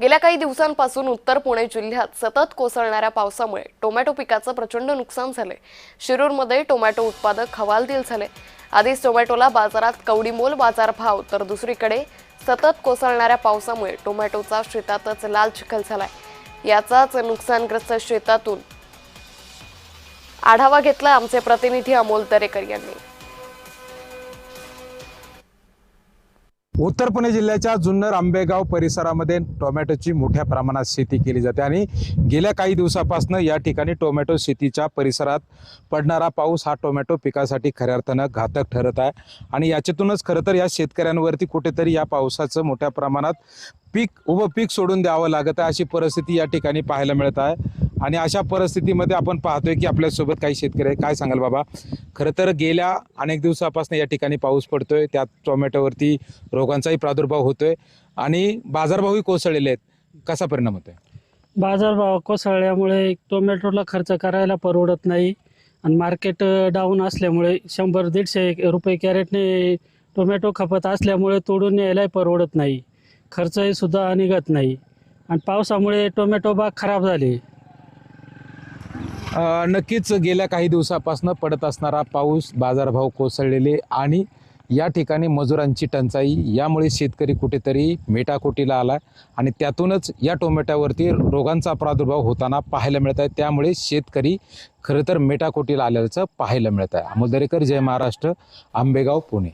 गेल्या काही दिवसांपासून उत्तर पुणे जिल्ह्यात सतत कोसळणाऱ्या पावसामुळे टोमॅटो पिकाचं प्रचंड नुकसान झाले शिरूरमध्ये टोमॅटो उत्पादक हवालदिल झाले. आधीच टोमॅटोला बाजारात कवडीमोल बाजारभाव तर दुसरीकडे सतत कोसळणाऱ्या पावसामुळे टोमॅटोचा शेतातच लाल चिखल झालाय. याचाच नुकसानग्रस्त शेतातून आढावा घेतला आमचे प्रतिनिधी अमोल दरेकर यांनी. उत्तर पुणे जिल्ह्याच्या जुन्नर आंबेगाव परिसरामध्ये टोमॅटोची मोठ्या प्रमाणात शेती केली जाते आणि गेल्या काही दिवसापासून या ठिकाणी टोमॅटो शेतीच्या परिसरात पडणारा पाऊस हा टोमॅटो पिकासाठी खऱ्या अर्थानं घातक ठरत आहे. आणि याच्यातूनच खरं तर या शेतकऱ्यांवरती कुठेतरी या पावसाचं मोठ्या प्रमाणात पीक उभं पीक सोडून द्यावं लागत आहे अशी परिस्थिती या ठिकाणी पाहायला मिळत आहे. आणि अशा परिस्थितीमध्ये आपण पाहतोय की आपल्यासोबत काही शेतकरी आहे काय सांगाल बाबा? खरं तर गेल्या अनेक दिवसापासून या ठिकाणी पाऊस पडतोय. त्यात टोमॅटोवरती रोगांचाही प्रादुर्भाव होतोय. आणि बाजारभावही कोसळलेले आहेत. कसा परिणाम होतोय? बाजारभाव कोसळल्यामुळे टोमॅटोला खर्च करायला परवडत नाही. आणि मार्केट डाऊन असल्यामुळे शंभर दीडशे रुपये कॅरेटने टोमॅटो खपत असल्यामुळे तोडून यायलाही परवडत नाही. खर्चही सुद्धा निघत नाही. आणि पावसामुळे टोमॅटो बाग खराब झाली. नक्कीच गेल्या काही दिवसापासून पडत असणारा पाऊस बाजारभाव कोसळलेले आणि या ठिकाणी मजुरांची टंचाई यामुळे शेतकरी कुठेतरी मेटाकोटीला आला आणि त्यातूनच या टोमॅटोवरती रोगांचा प्रादुर्भाव होताना पाहायला मिळत आहे. त्यामुळे शेतकरी खरं तर मेटाकोटीला आल्याचं पाहायला मिळत आहे. अमोल दरेकर जय महाराष्ट्र आंबेगाव पुणे.